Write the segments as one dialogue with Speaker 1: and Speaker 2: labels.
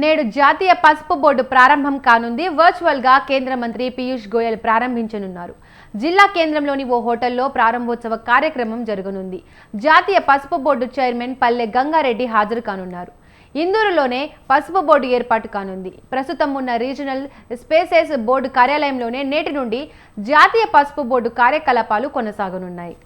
Speaker 1: నేడు జాతీయ పసుపు బోర్డు ప్రారంభం కానుంది. వర్చువల్గా కేంద్ర మంత్రి పీయూష్ గోయల్ ప్రారంభించనున్నారు. జిల్లా కేంద్రంలోని ఓ హోటల్లో ప్రారంభోత్సవ కార్యక్రమం జరగనుంది. జాతీయ పసుపు బోర్డు చైర్మన్ పల్లె గంగారెడ్డి హాజరు కానున్నారు. ఇందూరులోనే పసుపు బోర్డు ఏర్పాటు కానుంది. ప్రస్తుతం ఉన్న రీజనల్ స్పేసెస్ బోర్డు కార్యాలయంలోనే నేటి నుండి జాతీయ పసుపు బోర్డు కార్యకలాపాలు కొనసాగనున్నాయి.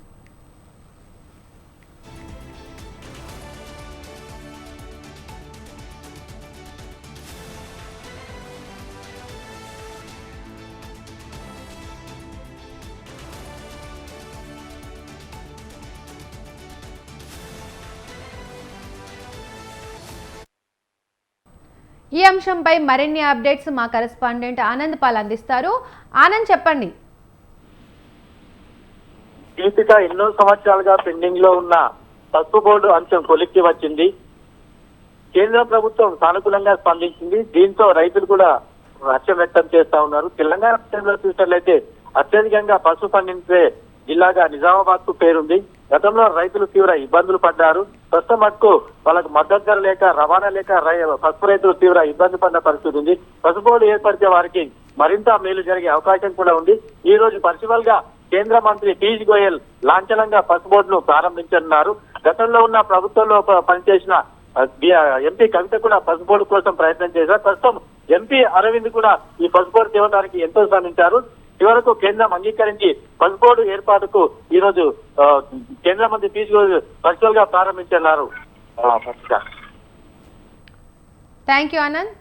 Speaker 1: ఈ అంశంపై మరిన్ని అప్డేట్స్ మా కరెస్పాండెంట్ ఆనంద్ పాల్ అందిస్తారు. ఆనంద్ చెప్పండి.
Speaker 2: దీపిక ఎన్నో సంవత్సరాలుగా పెండింగ్లో ఉన్న పసుపు బోర్డు అంశం కొలిక్కి వచ్చింది. కేంద్ర ప్రభుత్వం సానుకూలంగా స్పందించింది. దీంతో రైతులు కూడా హర్షం వ్యక్తం చేస్తా ఉన్నారు. తెలంగాణ రాష్ట్రంలో చూసినట్లయితే అత్యధికంగా పసుపు పండించే జిల్లాగా నిజామాబాద్కు పేరుంది. గతంలో రైతులు తీవ్ర ఇబ్బందులు పడ్డారు. ప్రస్తుతం మటుకు వాళ్ళకు మద్దతు ధర లేక రవాణా లేక రై- పసుపు రైతులు తీవ్ర ఇబ్బంది పడిన పరిస్థితి ఉంది. పసుపు బోర్డు ఏర్పడితే వారికి మరింత మేలు జరిగే అవకాశం కూడా ఉంది. ఈ రోజు పర్సివల్గా కేంద్ర మంత్రి పీయూష్ గోయల్ లాంఛనంగా పసుపు బోర్డును ప్రారంభించనున్నారు. గతంలో ఉన్న ప్రభుత్వంలో పనిచేసిన ఎంపీ కవిత కూడా పసుపు బోర్డు కోసం ప్రయత్నం చేశారు. ప్రస్తుతం ఎంపీ అరవింద్ కూడా ఈ పసుపు బోర్డు తేవడానికి ఎంతో శ్రమించారు. చివరకు కేంద్రం అంగీకరించి పసుపు బోర్డు ఏర్పాటుకు ఈ రోజు కేంద్ర మంత్రి పీయూష్ గోయల్ వర్చువల్గా ప్రారంభించన్నారు
Speaker 1: థ్యాంక్ యూ ఆనంద్